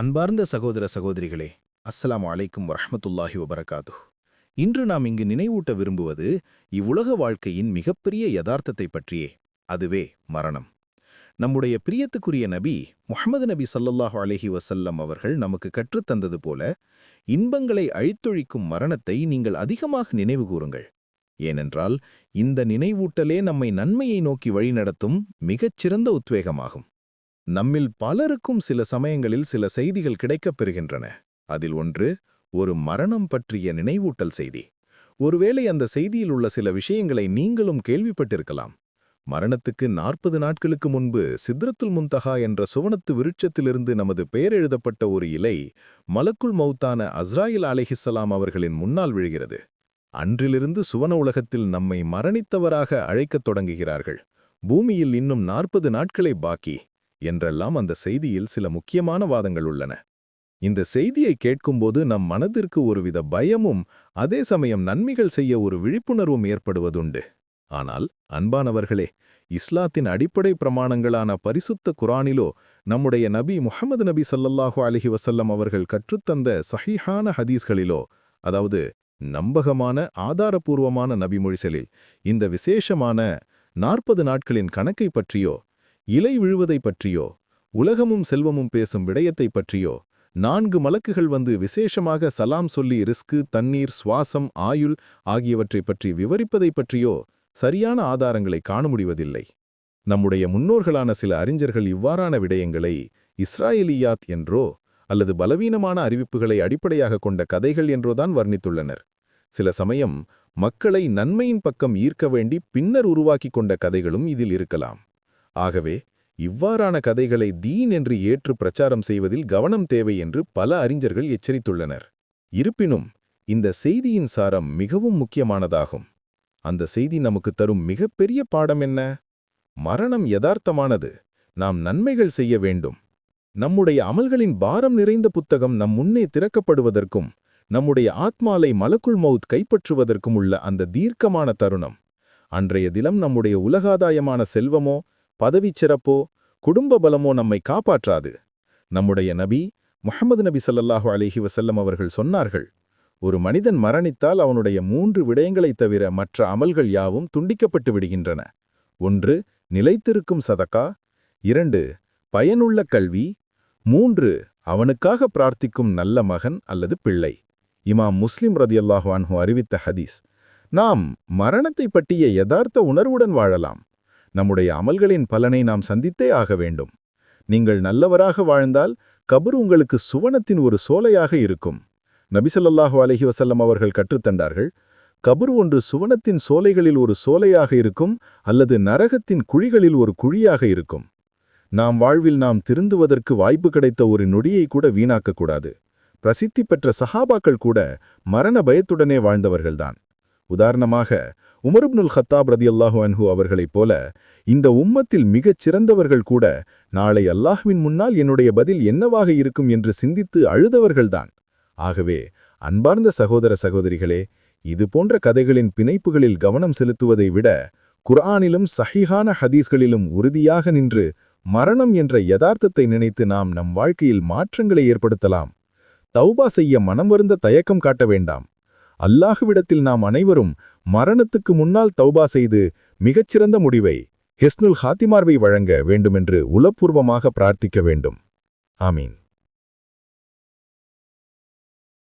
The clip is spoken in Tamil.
அன்பார்ந்த சகோதர சகோதரிகளே அஸ்லாம் அலைக்கும் வரஹ்மத்துல்லாஹி வபரகாது இன்று நாம் இங்கு நினைவூட்ட விரும்புவது இவ்வுலக வாழ்க்கையின் மிகப்பெரிய யதார்த்தத்தை பற்றியே அதுவே மரணம். நம்முடைய பிரியத்துக்குரிய நபி முஹம்மது நபி சல்லல்லாஹு அலஹி வசல்லம் அவர்கள் நமக்கு கற்றுத்தந்தது போல இன்பங்களை அழித்தொழிக்கும் மரணத்தை நீங்கள் அதிகமாக நினைவு கூறுங்கள். ஏனென்றால் இந்த நினைவூட்டலே நம்மை நன்மையை நோக்கி வழிநடத்தும் மிகச் சிறந்த உத்வேகமாகும். நம்மில் பலருக்கும் சில சமயங்களில் சில செய்திகள் கிடைக்கப் பெறுகின்றன. அதில் ஒன்று ஒரு மரணம் பற்றிய நினைவூட்டல் செய்தி. ஒருவேளை அந்த செய்தியில் உள்ள சில விஷயங்களை நீங்களும் கேள்விப்பட்டிருக்கலாம். மரணத்துக்கு நாற்பது நாட்களுக்கு முன்பு சித்ரத்துல் முந்தகா என்ற சுவனத்து விருட்சத்திலிருந்து நமது பெயர் எழுதப்பட்ட ஒரு இலை மலக்குல் மௌத்தான அஸ்ராயில் அலிஹிசலாம் அவர்களின் முன்னால் விழுகிறது. அன்றிலிருந்து சுவன உலகத்தில் நம்மை மரணித்தவராக அழைக்கத் தொடங்குகிறார்கள். பூமியில் இன்னும் நாற்பது நாட்களை பாக்கி. என்றெல்லாம் அந்த செய்தியில் சில முக்கியமான வாதங்கள் உள்ளன. இந்த செய்தியை கேட்கும்போது நம் மனதிற்கு ஒருவித பயமும் அதே சமயம் நன்மைகள் செய்ய ஒரு விழிப்புணர்வும் ஏற்படுவதுண்டு. ஆனால் அன்பானவர்களே இஸ்லாத்தின் அடிப்படை பிரமாணங்களான பரிசுத்த குரானிலோ நம்முடைய நபி முஹம்மது நபி சல்லல்லாஹு அலைஹி வசல்லம் அவர்கள் கற்றுத்தந்த சஹிஹான ஹதீஸ்களிலோ அதாவது நம்பகமான ஆதாரபூர்வமான நபிமொழிசலில் இந்த விசேஷமான நாற்பது நாட்களின் கணக்கை பற்றியோ இலை விழுவதைப் பற்றியோ உலகமும் செல்வமும் பேசும் விடயத்தைப் பற்றியோ நான்கு மலக்குகள் வந்து விசேஷமாக சலாம் சொல்லி ரிஸ்கு தண்ணீர் சுவாசம் ஆயுள் ஆகியவற்றைப் பற்றி விவரிப்பதைப் பற்றியோ சரியான ஆதாரங்களை காண முடிவதில்லை நம்முடைய முன்னோர்களான சில அறிஞர்கள் இவ்வாறான விடயங்களை இஸ்ராயலியாத் என்றோ அல்லது பலவீனமான அறிவிப்புகளை அடிப்படையாக கொண்ட கதைகள் என்றோதான் வர்ணித்துள்ளனர். சில சமயம் மக்களை நன்மையின் பக்கம் ஈர்க்க வேண்டி பின்னர் உருவாக்கிக் கொண்ட கதைகளும் இதில் இருக்கலாம். ஆகவே இவ்வாறான கதைகளை தீன் என்று ஏற்று பிரச்சாரம் செய்வதில் கவனம் தேவை என்று பல அறிஞர்கள் எச்சரித்துள்ளனர். இருப்பினும் இந்த செய்தியின் சாரம் மிகவும் முக்கியமானதாகும். அந்த செய்தி நமக்கு தரும் மிகப்பெரிய பாடம் என்ன? மரணம் யதார்த்தமானது. நாம் நன்மைகள் செய்ய வேண்டும். நம்முடைய அமல்களின் பாரம் நிறைந்த புத்தகம் நம் முன்னே திறக்கப்படுவதற்கும் நம்முடைய ஆத்மாலை மலக்குள் மவுத் கைப்பற்றுவதற்கும் உள்ள அந்த தீர்க்கமான தருணம். அன்றைய தினம் நம்முடைய உலகாதாயமான செல்வமோ பதவிச் சிறப்போ குடும்ப பலமோ நம்மை காப்பாற்றாது. நம்முடைய நபி முஹம்மது நபி சல்லாஹூ அலைஹி வசல்லம் அவர்கள் சொன்னார்கள் ஒரு மனிதன் மரணித்தால் அவனுடைய மூன்று விடயங்களைத் தவிர மற்ற அமல்கள் யாவும் துண்டிக்கப்பட்டு விடுகின்றன. ஒன்று நிலைத்திருக்கும் சதக்கா. இரண்டு பயனுள்ள கல்வி. மூன்று அவனுக்காக பிரார்த்திக்கும் நல்ல மகன் அல்லது பிள்ளை. இமாம் முஸ்லிம் ரதியல்லாஹு அன்ஹு அறிவித்த ஹதீஸ் நாம் மரணத்தைப் பற்றிய யதார்த்த உணர்வுடன் வாழலாம். நம்முடைய அமல்களின் பலனை நாம் சந்தித்தே ஆக வேண்டும். நீங்கள் நல்லவராக வாழ்ந்தால் கபர் உங்களுக்கு சுவனத்தின் ஒரு சோலையாக இருக்கும். நபிசல்லாஹு அலஹி வசல்லம் அவர்கள் கற்றுத்தந்தார்கள் கபர் ஒன்று சுவனத்தின் சோலைகளில் ஒரு சோலையாக இருக்கும் அல்லது நரகத்தின் குழிகளில் ஒரு குழியாக இருக்கும். நாம் வாழ்வில் நாம் திருந்துவதற்கு வாய்ப்பு கிடைத்த ஒரு நொடியை கூட வீணாக்கக்கூடாது. பிரசித்தி பெற்ற சஹாபாக்கள் கூட மரண பயத்துடனே வாழ்ந்தவர்கள்தான். உதாரணமாக உமருப்னுல் ஹத்தாப் ரதியல்லாஹு அன்ஹு அவர்களைப் போல இந்த உம்மத்தில் மிகச் சிறந்தவர்கள் கூட நாளை அல்லாஹ்வின் முன்னால் என்னுடைய பதில் என்னவாக இருக்கும் என்று சிந்தித்து அழுதவர்கள்தான். ஆகவே அன்பார்ந்த சகோதர சகோதரிகளே இது போன்ற கதைகளின் பிணைப்புகளில் கவனம் செலுத்துவதை விட குர்ஆனிலும் சஹிஹான ஹதீஸ்களிலும் உறுதியாக நின்று மரணம் என்ற யதார்த்தத்தை நினைத்து நாம் நம் வாழ்க்கையில் மாற்றங்களை ஏற்படுத்தலாம். தௌபா செய்ய மனம் வருந்த தயக்கம் காட்ட வேண்டாம். அல்லாஹுவிடத்தில் நாம் அனைவரும் மரணத்துக்கு முன்னால் தௌபா செய்து மிகச்சிறந்த முடிவை ஹெஸ்னுல் ஹாத்திமார்வை வழங்க வேண்டுமென்று உளப்பூர்வமாக பிரார்த்திக்க வேண்டும். ஆமீன்.